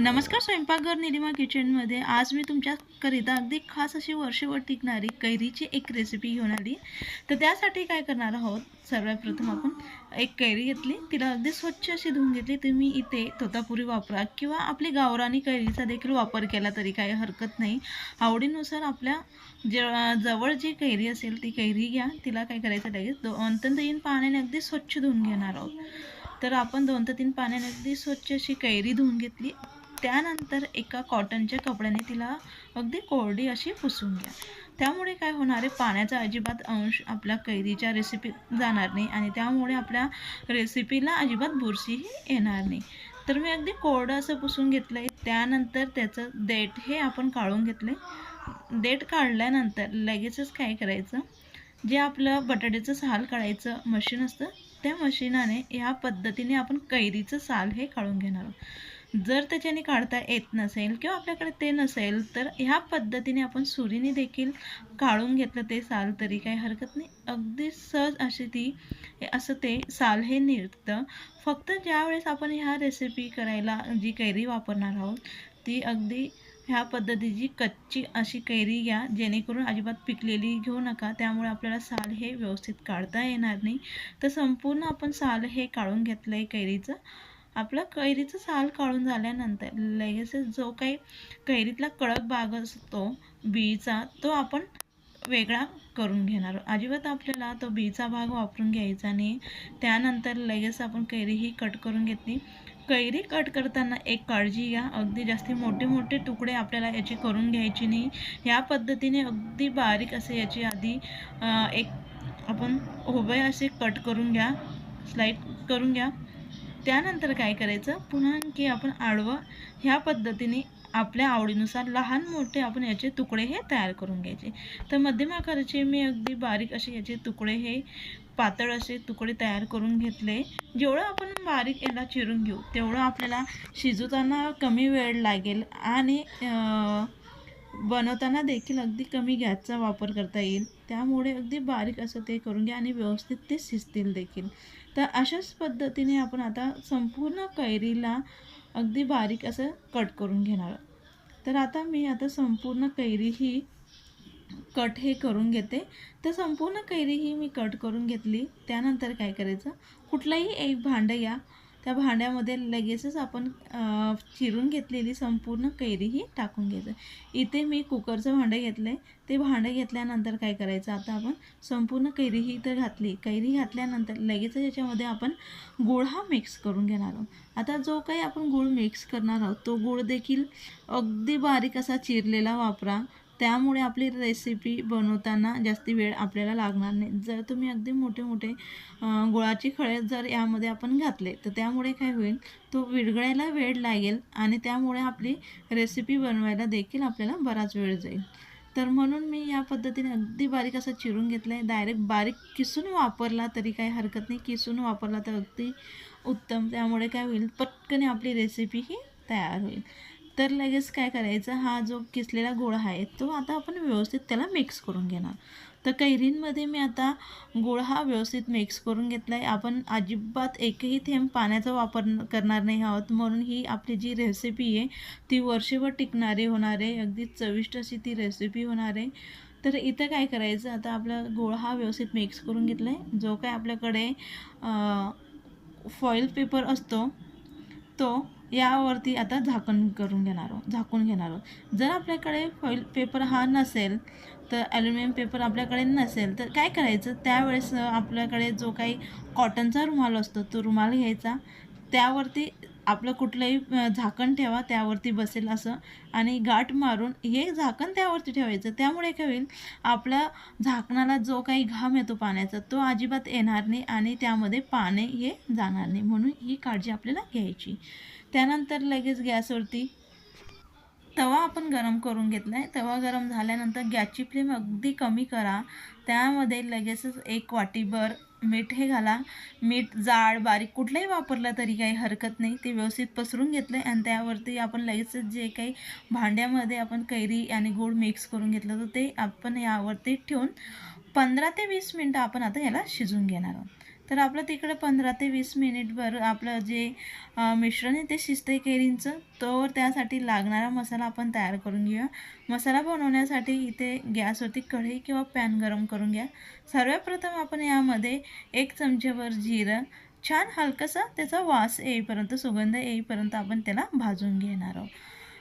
नमस्कार स्वयंपाकघर निलिमा किचनमध्ये आज मी तुमच्याकरिता अगदी खास अशी वर्षभर टिकणारी कैरीची एक रेसिपी घेऊन आली. तर त्यासाठी काय करणार आहोत? सर्वात प्रथम आपण एक कैरी घेतली तिला अगदी स्वच्छ अशी धुवून घेतली. तुम्ही इथे तोतापुरी वापरा किंवा आपली गावरानी कैरीचा देखील वापर केला तरी काही हरकत नाही. आवडीनुसार आपल्या ज जवळ जी कैरी असेल ती कैरी घ्या. तिला काय करायचं लगेच? दोन तीन पाण्याने अगदी स्वच्छ धुवून घेणार आहोत. तर आपण दोन ते तीन पाण्याने अगदी स्वच्छ अशी कैरी धुवून घेतली. त्यानंतर एका कॉटनच्या कपड्याने तिला अगदी कोरडी अशी पुसून घ्या. त्यामुळे काय होणार आहे? पाण्याचा अजिबात अंश आपल्या कैरीच्या रेसिपीत जाणार नाही आणि त्यामुळे आपल्या रेसिपीला अजिबात बुरशीही येणार नाही. तर मी अगदी कोरडं असं पुसून घेतलं आहे त्यानंतर त्याचं देठ हे आपण काढून घेतलं आहे देठ काढल्यानंतर लगेचच काय करायचं? जे आपलं बटाट्याचं साल काढायचं मशीन असतं त्या मशीनाने ह्या पद्धतीने आपण कैरीचं साल हे काढून घेणार आहोत. जर त्याच्याने काढता येत नसेल किंवा आपल्याकडे ते नसेल तर ह्या पद्धतीने आपण सुरीने देखील काढून घेतलं ते साल तरी काही हरकत नाही. अगदी सहज अशी ती असं ते साल हे निघतं. फक्त ज्यावेळेस आपण ह्या रेसिपी करायला जी कैरी वापरणार आहोत ती अगदी ह्या पद्धतीची कच्ची अशी कैरी घ्या जेणेकरून अजिबात पिकलेली घेऊ नका. त्यामुळे आपल्याला साल हे व्यवस्थित काढता येणार नाही. तर संपूर्ण आपण साल हे काढून घेतलं आहे कैरीचं. आपलं कैरीचं साल काढून झाल्यानंतर लगेचच जो काही कैरीतला कडक भाग असतो बीचा तो आपण वेगळा करून घेणार. अजिबात आपल्याला तो बीचा भाग वापरून घ्यायचा नाही. त्यानंतर लगेच आपण कैरी ही कट करून घेतली. कैरी कट करताना एक काळजी घ्या. अगदी जास्ती मोठे मोठे तुकडे आपल्याला याची करून घ्यायची नाही. ह्या पद्धतीने अगदी बारीक असे याची आधी एक आपण उभे असे कट करून घ्या. स्लाईड करून घ्या. त्यानंतर काय करायचं? पुन्हा आणखी आपण आडवं ह्या पद्धतीने आपल्या आवडीनुसार लहान मोठे आपण याचे तुकडे हे तयार करून घ्यायचे. तर मध्यम आकाराचे मी अगदी बारीक असे याचे तुकडे हे पातळ असे तुकडे तयार करून घेतले. जेवढं आपण बारीक याला चिरून घेऊ तेवढं आपल्याला शिजवताना कमी वेळ लागेल आणि बनवताना देखील अगदी कमी गॅसचा वापर करता येईल. त्यामुळे अगदी बारीक असं ते करून घ्या आणि व्यवस्थित ते शिजतील देखील. तर अशाच पद्धतीने आपण आता संपूर्ण कैरीला अगदी बारीक असं कट करून घेणार. तर आता मी आता संपूर्ण कैरी ही कट हे करून घेते. तर संपूर्ण कैरी ही मी कट करून घेतली. त्यानंतर काय करायचं? कुठलंही एक भांडं या त्या भांड्यामध्ये लगेचच आपण चिरून घेतलेली संपूर्ण कैरी ही टाकून घ्यायचं. इथे मी कुकरचं भांडं घेतलं आहे ते भांडं घेतल्यानंतर काय करायचं? आता आपण संपूर्ण कैरी ही इथं घातली. कैरी घातल्यानंतर लगेचच याच्यामध्ये आपण गूळ हा मिक्स करून घेणार आहोत. आता जो काही आपण गूळ मिक्स करणार आहोत तो गूळ देखील अगदी बारीक असा चिरलेला वापरा. त्यामुळे आपली रेसिपी बनवताना जास्त वेळ आपल्याला लागणार नाही. जर तुम्ही अगदी मोठे मोठे गुळाचे खळे जर यामध्ये आपण घातले तर त्यामुळे काय होईल? तो विरघळायला वेळ लागेल आणि त्यामुळे आपली रेसिपी बनवायला देखील आपल्याला बराच वेळ जाईल. तर म्हणून मी या पद्धतीने अगदी बारीक असं चिरून घेतलं आहे डायरेक्ट बारीक किसून वापरला तरी काही हरकत नाही. किसून वापरला तर अगदी उत्तम. त्यामुळे काय होईल? पटकन आपली रेसिपी ही तयार होईल. तर लगेच काय करायचं? हा जो किसलेला गोळ आहे तो आता आपण व्यवस्थित त्याला मिक्स करून घेणार. तर कैरींमध्ये मी आता गोळ हा व्यवस्थित मिक्स करून घेतला आहे आपण अजिबात एकही थेंब पाण्याचा वापर करणार नाही आहोत. म्हणून ही आपली जी रेसिपी आहे ती वर्षभर टिकणारी होणार आहे. अगदी चविष्ट अशी ती रेसिपी होणार आहे. तर इथं काय करायचं? आता आपला गोळ हा व्यवस्थित मिक्स करून घेतला आहे जो काय आपल्याकडे फॉईल पेपर असतो तो यावरती आता झाकण करून घेणार आहोत झाकून घेणार आहोत. जर आपल्याकडे फॉईल पेपर हा नसेल तर ॲल्युमिनियम पेपर आपल्याकडे नसेल तर काय करायचं? त्यावेळेस आपल्याकडे जो काही कॉटनचा रुमाल असतो तो रुमाल घ्यायचा. त्यावरती आपलं कुठलंही झाकण ठेवा त्यावरती बसेल असं. आणि गाठ मारून हे झाकण त्यावरती ठेवायचं. त्यामुळे काय होईल आपल्या झाकणाला जो काही घाम येतो पाण्याचा तो अजिबात येणार नाही आणि त्यामध्ये पाणी हे जाणार नाही. म्हणून ही काळजी आपल्याला घ्यायची. त्यानंतर लगेच गॅसवरती तवा आपण गरम करून घेतला आहे तवा गरम झाल्यानंतर गॅसची फ्लेम अगदी कमी करा. त्यामध्ये लगेचच एक वाटीभर मीठ हे घाला. मीठ जाड बारीक कुठलंही वापरलं तरी काही हरकत नाही. ते व्यवस्थित पसरून घेतलं आहे आणि त्यावरती आपण लगेचच जे काही भांड्यामध्ये आपण कैरी आणि गूळ मिक्स करून घेतलं तर ते आपण यावरती ठेवून पंधरा ते वीस मिनटं आपण आता याला शिजून घेणार आहोत. तर आपलं तिकडे पंधरा ते वीस मिनिटभर आपलं जे मिश्रण आहे ते शिजते केरींचं. तोवर त्यासाठी लागणारा मसाला आपण तयार करून घेऊया. मसाला बनवण्यासाठी इथे गॅसवरती कढई किंवा पॅन गरम करून घ्या. सर्वप्रथम आपण यामध्ये एक चमचेभर जिरं छान हलकंसं त्याचा वास येईपर्यंत सुगंध येईपर्यंत आपण त्याला भाजून घेणार आहोत.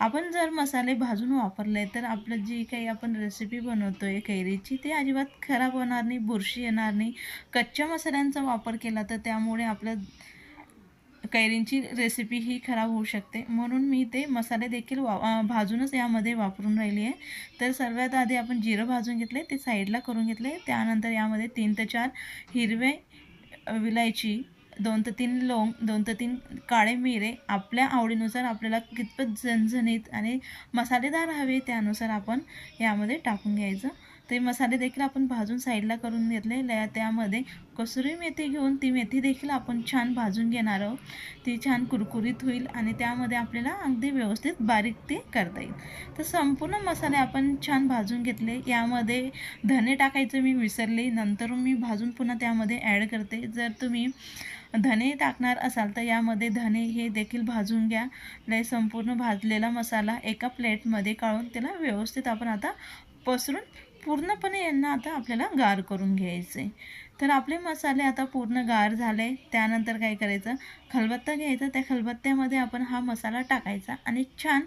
आपण जर मसाले भाजून वापरले तर आपलं जी काही आपण रेसिपी बनवतो आहे कैरीची ते अजिबात खराब होणार नाही बुरशी येणार नाही. कच्च्या मसाल्यांचा वापर केला तर त्यामुळे आपलं कैरींची रेसिपी ही खराब होऊ शकते. म्हणून मी ते मसाले देखील वा भाजूनच यामध्ये वापरून राहिली आहे. तर सर्वात आधी आपण जिरं भाजून घेतले ते साईडला करून घेतले. त्यानंतर यामध्ये तीन ते चार हिरवे विलायची दोन ते तीन लवंग दोन ते तीन काळे मिरे आपल्या आवडीनुसार आपल्याला कितपत झणझणीत आणि मसालेदार हवे त्यानुसार आपण यामध्ये टाकून घ्यायचं. ते मसाले देखील आपण भाजून साईडला करून घेतले आहे. त्यामध्ये कसुरी मेथी घेऊन ती मेथी देखील आपण छान भाजून घेणार आहोत. ती छान कुरकुरीत होईल आणि त्यामध्ये आपल्याला अगदी व्यवस्थित बारीक ते करता येईल. तर संपूर्ण मसाले आपण छान भाजून घेतले. यामध्ये धने टाकायचं मी विसरले. नंतर मी भाजून पुन्हा त्यामध्ये ॲड करते. जर तुम्ही धने टाकणार असाल तर यामध्ये धने हे देखील भाजून घ्या. लय संपूर्ण भाजलेला मसाला एका प्लेटमध्ये काढून त्याला व्यवस्थित आपण आता पसरून पूर्णपणे यांना आता आपल्याला गार करून घ्यायचे तर आपले मसाले आता पूर्ण गार झाले त्यानंतर काय करायचं? खलबत्ता घ्यायचा. त्या खलबत्त्यामध्ये आपण हा मसाला टाकायचा आणि छान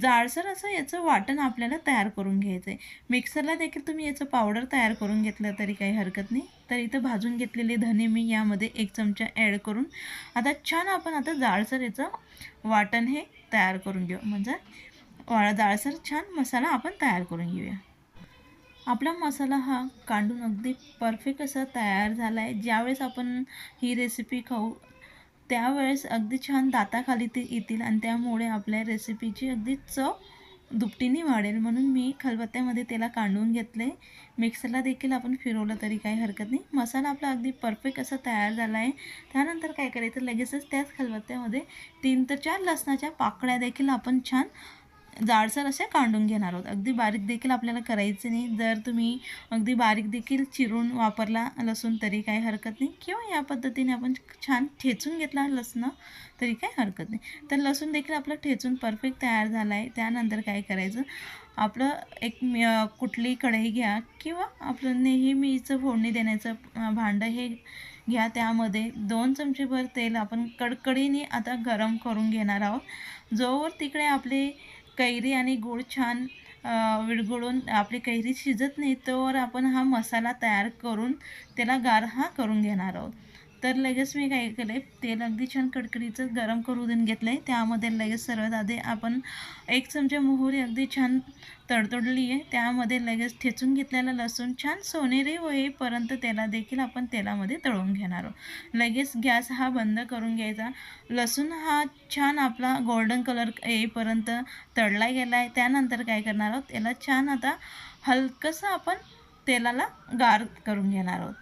जाडसर असं याचं वाटण आपल्याला तयार करून घ्यायचं आहे मिक्सरला देखील तुम्ही याचं पावडर तयार करून घेतलं तरी काही हरकत नाही. तर इथं भाजून घेतलेले धने मी यामध्ये एक चमचा ॲड करून आता छान आपण आता जाडसर याचं वाटण हे तयार करून घेऊ. म्हणजे वा- छान मसाला आपण तयार करून घेऊया. आपला मसाला हा कांडून अगदी परफेक्ट असा तयार झाला आहे ज्यावेळेस आपण ही रेसिपी खाऊ त्यावेळेस अगदी छान दाताखाली ते येतील आणि त्यामुळे आपल्या रेसिपीची अगदी चव दुपटीने वाढेल. म्हणून मी खलबत्त्यामध्ये त्याला कांडून घेतले. मिक्सरला देखील आपण फिरवलं तरी काही हरकत नाही. मसाला आपला अगदी परफेक्ट असा तयार झाला आहे त्यानंतर काय करायचं? लगेचच त्याच खलबत्त्यामध्ये तीन ते चार लसणाच्या पाकळ्या देखील आपण छान जाडसर असे कांडून घेणार आहोत. अगदी बारीक देखील आपल्याला करायचे नाही. जर तुम्ही अगदी बारीक देखील चिरून वापरला लसूण तरी काही हरकत नाही. किंवा या पद्धतीने आपण छान ठेचून घेतला लसणं तरी काही हरकत नाही. तर लसूण देखील आपलं ठेचून परफेक्ट तयार झाला आहे त्यानंतर काय करायचं? आपलं एक कुठली कढई घ्या किंवा आपलं नेहमीचं फोडणी देण्याचं भांडं हे घ्या. त्यामध्ये दोन चमचेभर तेल आपण कडकडीने आता गरम करून घेणार आहोत. जोवर तिकडे आपले कैरी आणि गूळ छान अ, विरघळून आपली कैरी शिजत नाही तर आपण हा मसाला तयार करून त्याला गार हा करून घेणार आहोत. तर लगेच मी काय केलं आहे तेल अगदी छान कडकडीचं गरम करून घेतलं आहे त्यामध्ये लगेच सर्वात आधी आपण एक चमचा मोहरी अगदी छान तडतडली आहे त्यामध्ये लगेच ठेचून घेतलेला लसूण छान सोनेरी होईपर्यंत त्याला देखील आपण तेलामध्ये तळून घेणार आहोत. लगेच गॅस हा बंद करून घ्यायचा. लसूण हा छान आपला गोल्डन कलर येईपर्यंत तळला गेला आहे त्यानंतर काय करणार आहोत त्याला छान आता हलकंसं आपण तेलाला गार करून घेणार आहोत.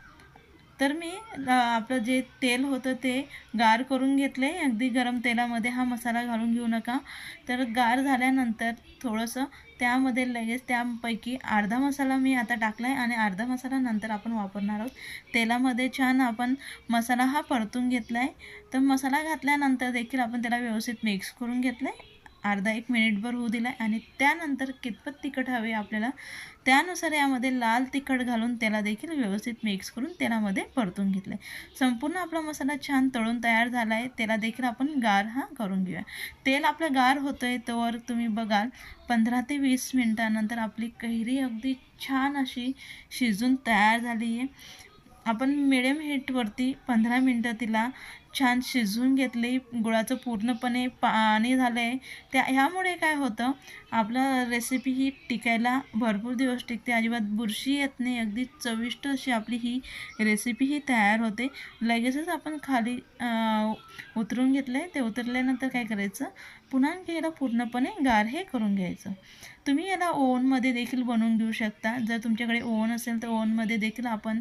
तर मी आपलं जे तेल होतं ते गार करून घेतले. अगदी गरम तेलामध्ये हा मसाला घालून घेऊ नका. तर गार झाल्यानंतर थोडंसं त्यामध्ये लगेच त्यापैकी अर्धा मसाला मी आता टाकला आहे आणि अर्धा मसाला नंतर आपण वापरणार आहोत. तेलामध्ये छान आपण मसाला हा परतून घेतला आहे तर मसाला घातल्यानंतर देखील आपण त्याला व्यवस्थित मिक्स करून घेतलं आहे अर्धा एक मिनिटभर होऊ दिला आणि त्यानंतर कितपत तिखट हवे आपल्याला त्यानुसार यामध्ये लाल तिखट घालून त्याला देखील व्यवस्थित मिक्स करून तेलामध्ये परतून घेतलं आहे संपूर्ण आपला मसाला छान तळून तयार झाला आहे त्याला देखील आपण गार हा करून घेऊया. तेल आपलं गार होतं आहे तोवर तुम्ही बघाल पंधरा ते वीस मिनटानंतर आपली कैरी अगदी छान अशी शिजून तयार झाली आहे आपण मिडियम हीटवरती पंधरा मिनटं तिला छान शिजवून घेतली. गुळाचं पूर्णपणे पाणी झालं आहे त्या ह्यामुळे काय होतं आपलं रेसिपी ही टिकायला भरपूर दिवस टिकते. अजिबात बुरशी येत नाही. अगदी चविष्ट अशी आपली ही रेसिपी ही तयार होते. लगेचच आपण खाली उतरून घेतलं आहे ते उतरल्यानंतर काय करायचं? पुन्हा घ्यायला याला पूर्णपणे गार हे करून घ्यायचं. तुम्ही याला ओवनमध्ये देखील बनवून घेऊ शकता. जर तुमच्याकडे ओव्हन असेल तर ओवनमध्ये देखील आपण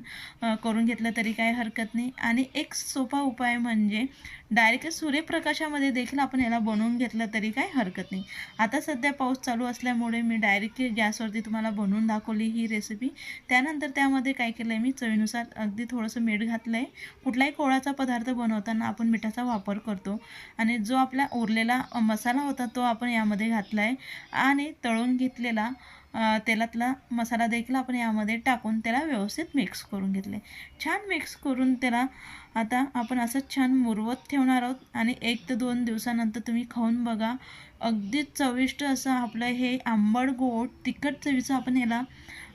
करून घेतलं तरी काही हरकत नाही. आणि एक सोपा उपाय म्हणजे डायरेक्ट सूर्यप्रकाशामध्ये देखील आपण याला बनवून घेतलं तरी काही हरकत नाही. आता सध्या पाऊस चालू असल्यामुळे मी डायरेक्टली गॅसवरती तुम्हाला बनवून दाखवली ही रेसिपी त्यानंतर त्यामध्ये काय केलं आहे मी? चवीनुसार अगदी थोडंसं मीठ घातलं आहे कुठलाही कोळाचा पदार्थ बनवताना आपण मिठाचा वापर करतो. आणि जो आपला उरलेला मसाला होता तो आपण यामध्ये घातला आहे आणि तळून घेतलेला तेलातला मसाला देखील आपण यामध्ये टाकून त्याला व्यवस्थित मिक्स करून घेतले. छान मिक्स करून त्याला आता आपण असं छान मुरवत ठेवणार आहोत आणि एक ते दोन दिवसानंतर तुम्ही खाऊन बघा. अगदी चविष्ट असं आपलं हे आंबट गोड तिखट चवीचं आपण याला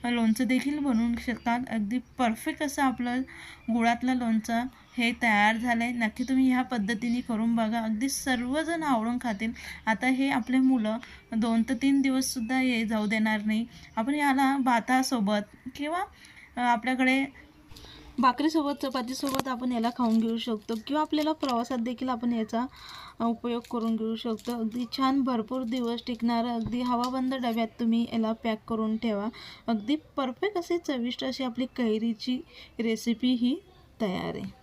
लोणचं देखील बनवू शकतात अगदी परफेक्ट असं आपलं गुळातलं लोणचं हे तयार झालं आहे नक्की तुम्ही ह्या पद्धतीने करून बघा. अगदी सर्वजण आवडून खातील. आता हे आपले मुलं दोन ते तीन दिवससुद्धा ये जाऊ देणार नाही. आपण याला भातासोबत किंवा आपल्याकडे भाकरीसोबत चपातीसोबत आपण याला खाऊन घेऊ शकतो किंवा आपल्याला प्रवासात देखील आपण याचा उपयोग करून घेऊ शकतो. अगदी छान भरपूर दिवस टिकणारं अगदी हवाबंद डब्यात तुम्ही याला पॅक करून ठेवा. अगदी परफेक्ट असे चविष्ट अशी आपली कैरीची रेसिपी ही तयार आहे.